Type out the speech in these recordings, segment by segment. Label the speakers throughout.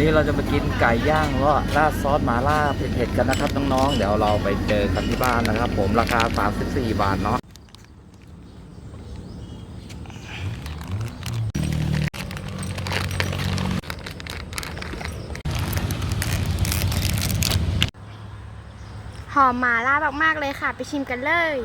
Speaker 1: นี้เราจะมากินไก่ย่างแล้วราดซอสหมาล่าเผ็ดๆกันนะครับน้องๆ เดี๋ยวเราไปเจอกันที่บ้านนะครับ ผมราคา 34 บาทเนาะ
Speaker 2: หอมหมาล่ามากๆเลยค่ะ ไปชิมกันเลย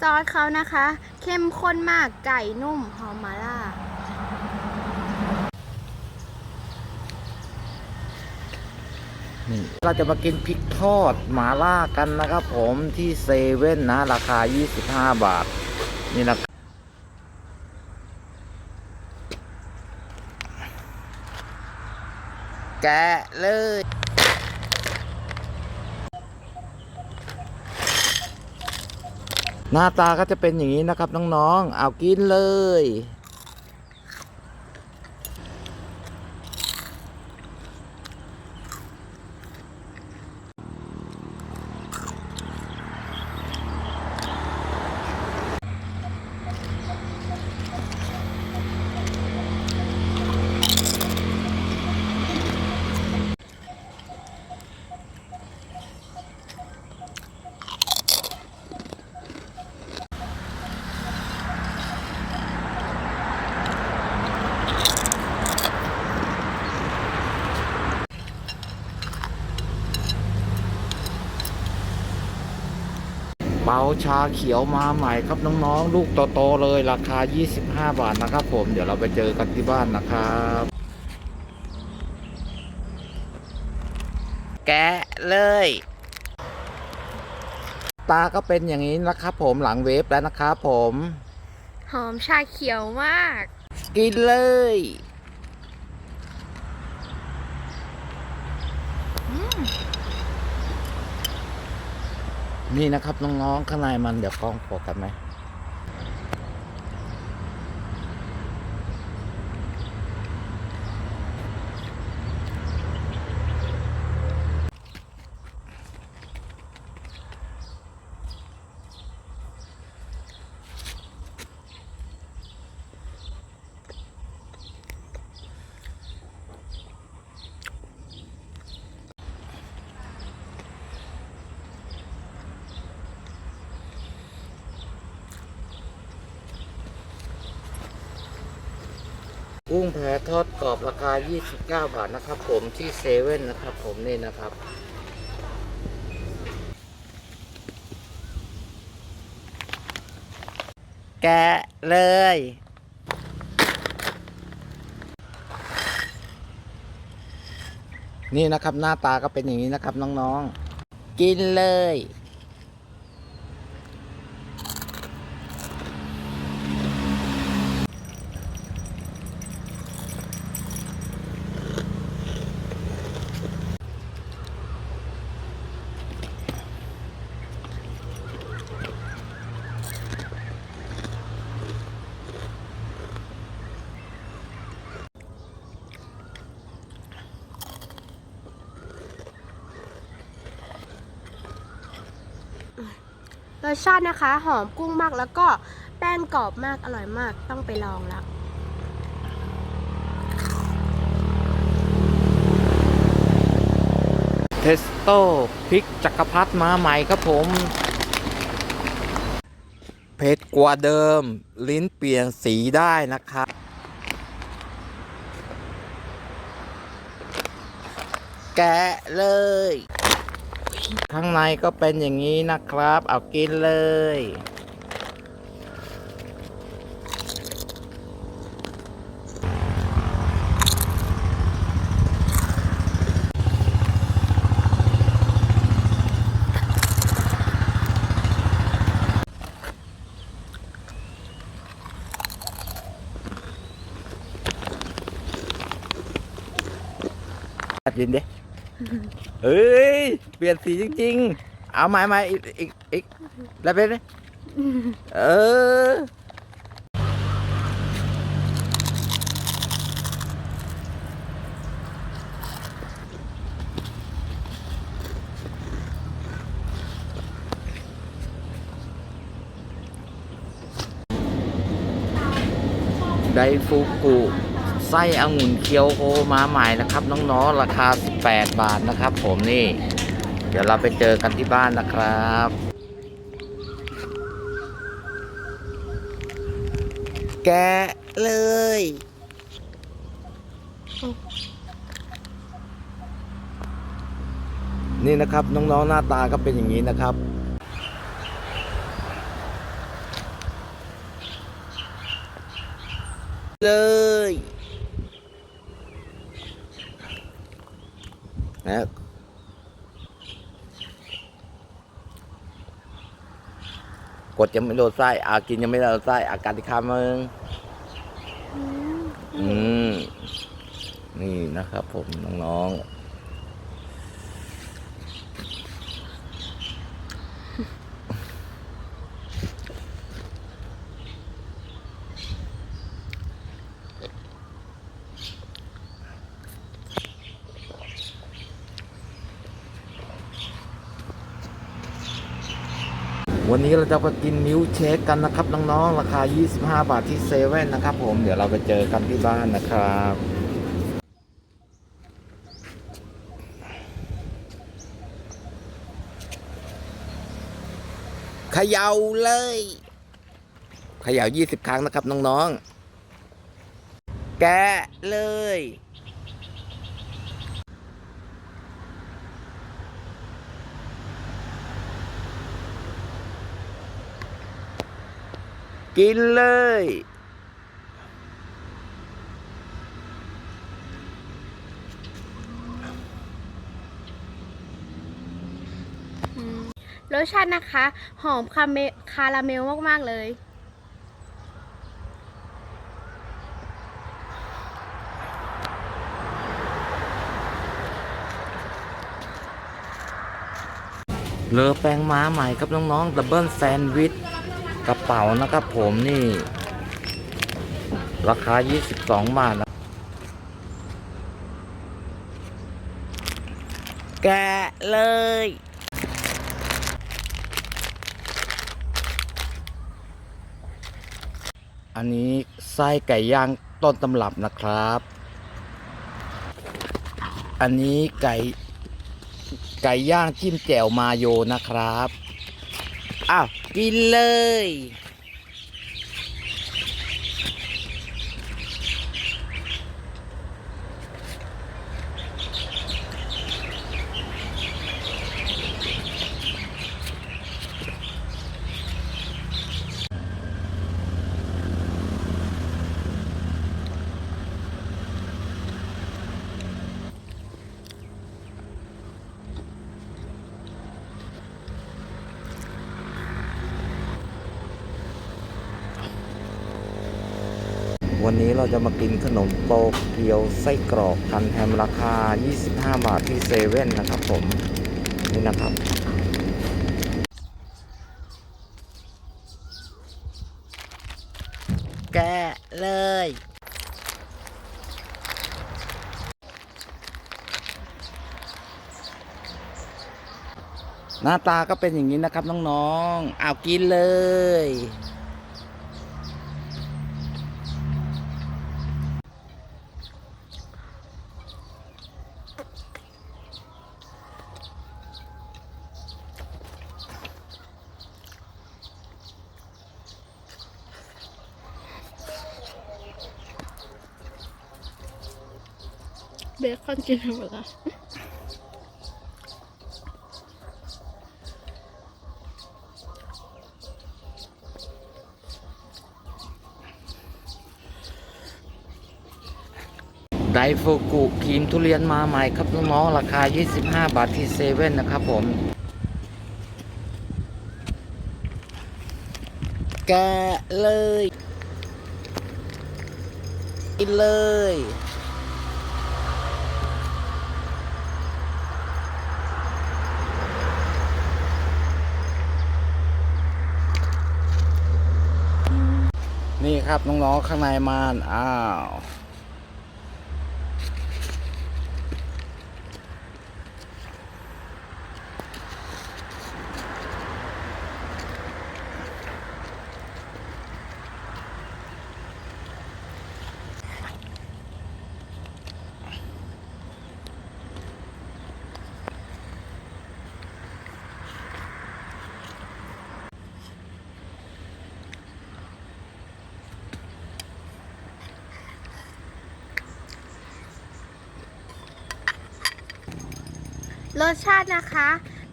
Speaker 2: ซอสเขานะคะ เข้มข้นมากไก่นุ่มหอมมาล่า
Speaker 1: นี่เราจะมากินพริกทอดหมาล่ากันนะครับผมที่เซเว่นนะ ราคา 25 บาท นี่นะแกะเลย หน้าตาก็จะเป็นอย่างนี้นะครับน้องๆ เอากินเลย เปาชาเขียวมาใหม่ครับน้องๆ ลูกโตๆเลยราคา 25 บาทนะครับผมเดี๋ยวเราไปเจอกันที่บ้านนะครับแกะเลย ตาก็เป็นอย่างนี้นะครับผมหลังเวฟแล้วนะครับผม
Speaker 2: หอมชาเขียวมาก
Speaker 1: กินเลย นี่นะครับน้องๆข้างในมันเดี๋ยวกล้องโฟกัสไหม กุ้งแผทอดกรอบราคา 29 บาทนะครับ ผมที่เซเว่นนะครับ ผมนี่นะครับ แกะเลย นี่นะครับหน้าตาก็เป็นอย่างนี้นะครับน้องๆ กินเลย
Speaker 2: สชาตินะคะ หอมกุ้งมากแล้วก็แป้งกรอบมากอร่อยมากต้องไปลองแล้ว
Speaker 1: เทสโต้พริกจักรพรรดิมาใหม่ครับผมเผ็ดกว่าเดิม ลิ้นเปลี่ยนสีได้นะครับ แกะเลย ข้างในก็เป็นอย่างนี้นะครับ เอากินเลยตัดยินดิ เฮ้ย เปลี่ยนสีจริง ๆ เอาใหม่ใหม่อีกอีกอีกแล้วเป็นไงเออไดฟูกุ ไส้องุ่นเคียวโฮมาใหม่นะครับ น้องๆ ราคา 18 บาทนะครับ ผมนี่ เดี๋ยวเราไปเจอกันที่บ้านนะครับแกะเลย นี่นะครับน้องๆหน้าตาก็เป็นอย่างนี้นะครับ เลยนะก ดยังไม่โดนไส้อากินยังไม่โดนไส้อาการที่คำมึงอืมนี่นะครับผมน้องๆ วันนี้เราจะไปกินมิลเชคกันนะครับน้องๆ ราคา 25 บาทที่เซเว่นนะครับผม เดี๋ยวเราไปเจอกันที่บ้านนะครับเขย่าเลยเขย่า20 ครั้งนะครับน้องๆ แกะเลย กินเลย
Speaker 2: รสชาตินะคะ หอมคาเมคาราเมลมาก ๆ เลย
Speaker 1: เลอแปลงม้าใหม่ครับน้องๆดับเบิลแซนด์วิช กระเป๋านะครับผมนี่ ราคา 22 บาทนะแกะเลย อันนี้ไส้ไก่ย่างต้นตำรับนะครับ อันนี้ไก่ไก่ย่างจิ้มแจ่วมาโยนะครับ อ้าว กินเลย วันนี้เราจะมากินขนมโตเกียวไส้กรอกพันแฮมราคา 25 บาทที่เซเว่นนะครับผม นี่นะครับ แกะเลย หน้าตาก็เป็นอย่างนี้นะครับน้องๆเอากินเลย
Speaker 2: เบคอนกินหมดละ
Speaker 1: ไดฟูกุครีมทุเรียนมาใหม่ครับน้องๆราคา 25 บาทที่เซเว่นนะครับผม แกะเลย กินเลย นะครับน้องๆข้างในมานอ้าว
Speaker 2: รสชาตินะคะ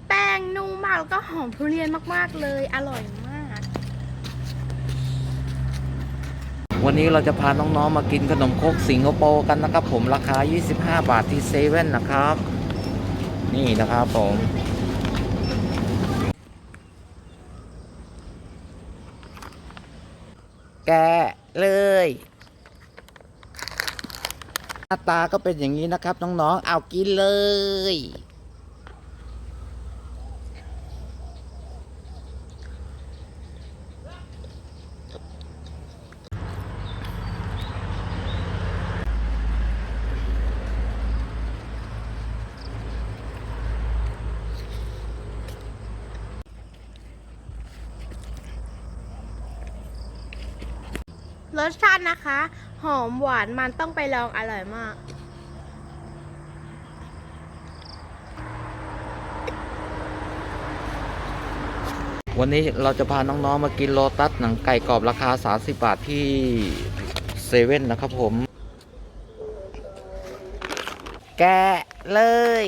Speaker 2: แป้งนุ่มมากแล้วก็หอมทุเรียนมากๆเลย อร่อยมาก
Speaker 1: วันนี้เราจะพาน้องๆมากินขนมครกสิงคโปร์กันนะครับผมราคา 25 บาทที่เซเว่นนะครับ นี่นะครับผมแกะเลยหน้าตาก็เป็นอย่างนี้นะครับน้องๆ เอากินเลย
Speaker 2: สชาตินะคะ หอมหวานมันต้องไปลองอร่อยมาก
Speaker 1: วันนี้เราจะพาน้องๆมากินโลตัสหนังไก่กรอบราคา 30 บาทที่เซเว่นนะครับผม แกะเลย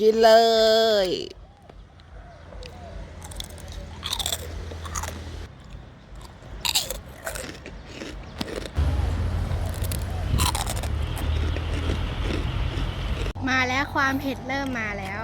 Speaker 1: กินเลย
Speaker 2: มาแล้ว ความเผ็ดเริ่มมาแล้ว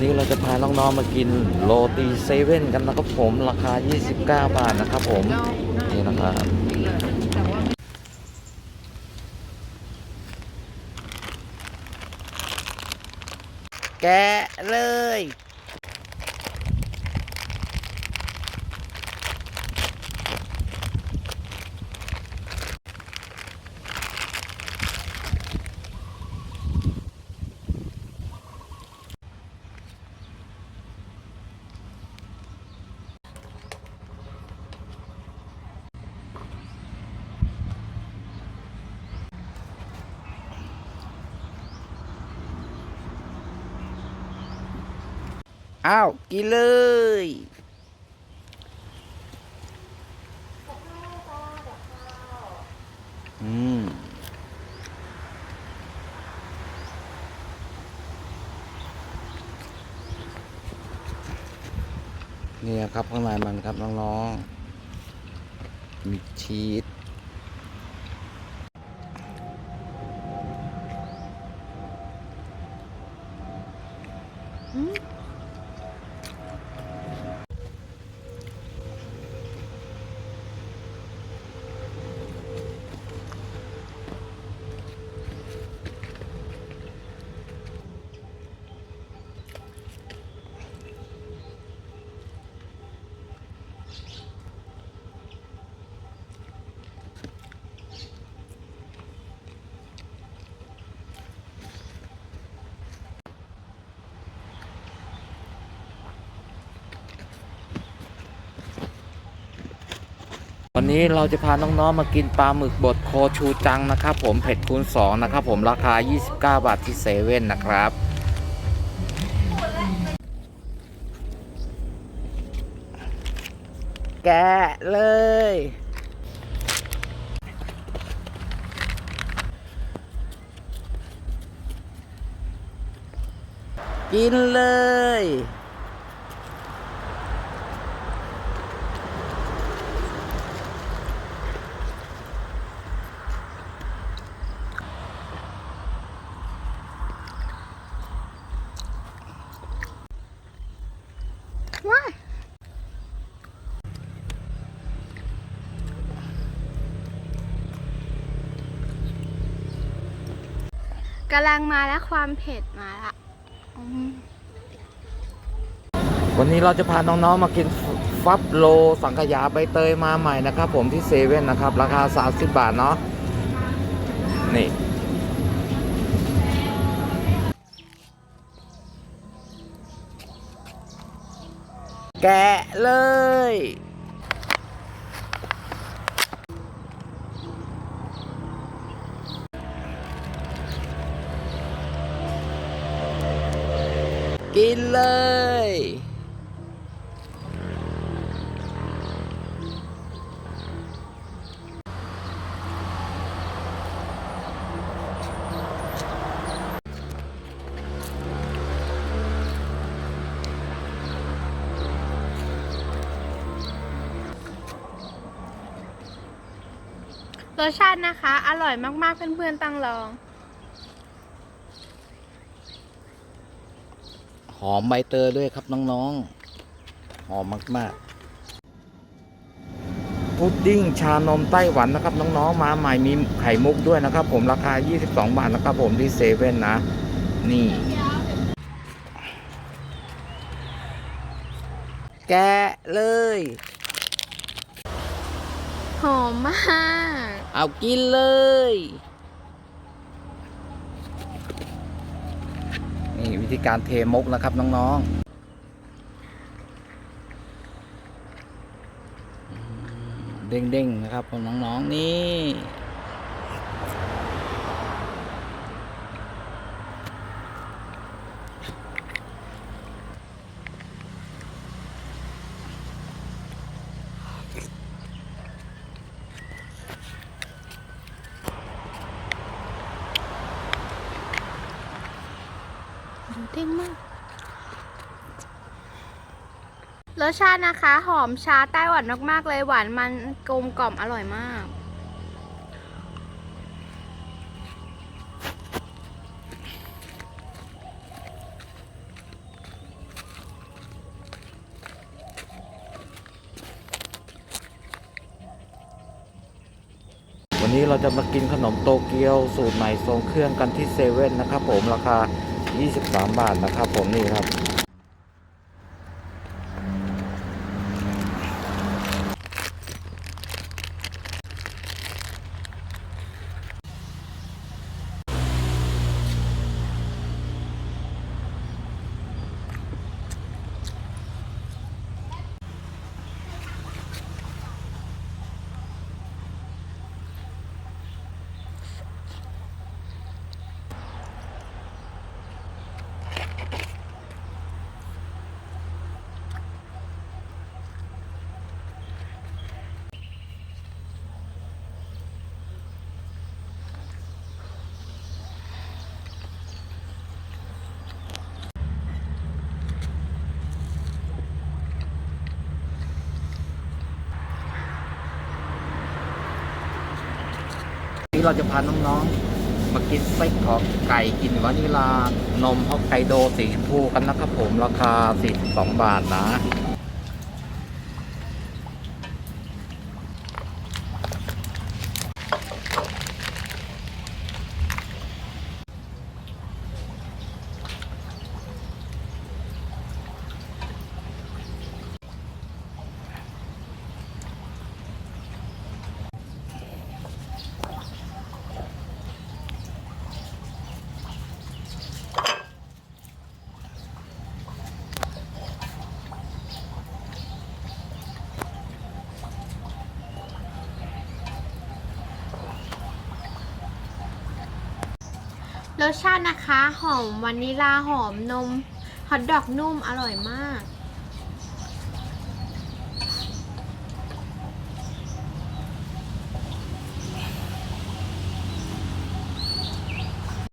Speaker 1: วันนี้เราจะพาน้องๆมากินโรตีเซเว่นกันนะครับผมราคา 29 บาทนะครับผม นี่นะครับแกะเลย อ้าว กินเลย อืมนี่ครับข้างในมันครับน้องๆมีชีส วันนี้เราจะพาน้องๆมากินปลาหมึกบดโคชูจังนะครับ ผมเผ็ดคูณ2นะครับผมราคา 29 บาทที่เซเว่นนะครับ แกะเลย กินเลย
Speaker 2: กำลังมาแล้วความเผ็ดมาละ
Speaker 1: วันนี้เราจะพาน้องๆมากินฟับโล สังขยาใบเตยมาใหม่นะครับ ผมที่เซเว่นนะครับ ราคา 30 บาทเนาะนี่ แกะเลย กินเลย
Speaker 2: รสชาตินะคะ อร่อยมากๆ เพื่อนๆตั้งลอง
Speaker 1: หอมใบเตยด้วยครับน้องๆ หอมมากๆ พุดดิ้งชานมไต้หวันนะครับน้องๆ มาใหม่มีไข่มุกด้วยนะครับ ผมราคา 22 บาทนะครับ ผมที่เซเว่นนะ นี่ แกะเลย
Speaker 2: หอมมาก
Speaker 1: เอากินเลย นี่ วิธีการเทมกนะครับน้องๆเด้งๆนะครับน้องๆนี่
Speaker 2: เด้งมากรสชาตินะคะ หอมชาไต้หวันมากๆเลยหวานมันกลมกล่อมอร่อยมาก
Speaker 1: วันนี้เราจะมากินขนมโตเกียวสูตรใหม่ทรงเครื่องกันที่เซเว่นนะครับผมราคา 23 บาทนะครับผมนี่ครับ นี่เราจะพาน้องๆ มากินไส้กรอกไก่กินวานิลานมฮอกไกโดสีชมพูกันนะครับผมราคา42บาทนะ
Speaker 2: รสชาตินะคะ หอมวานิลาหอมนมฮอทดอกนุ่มอร่อยมาก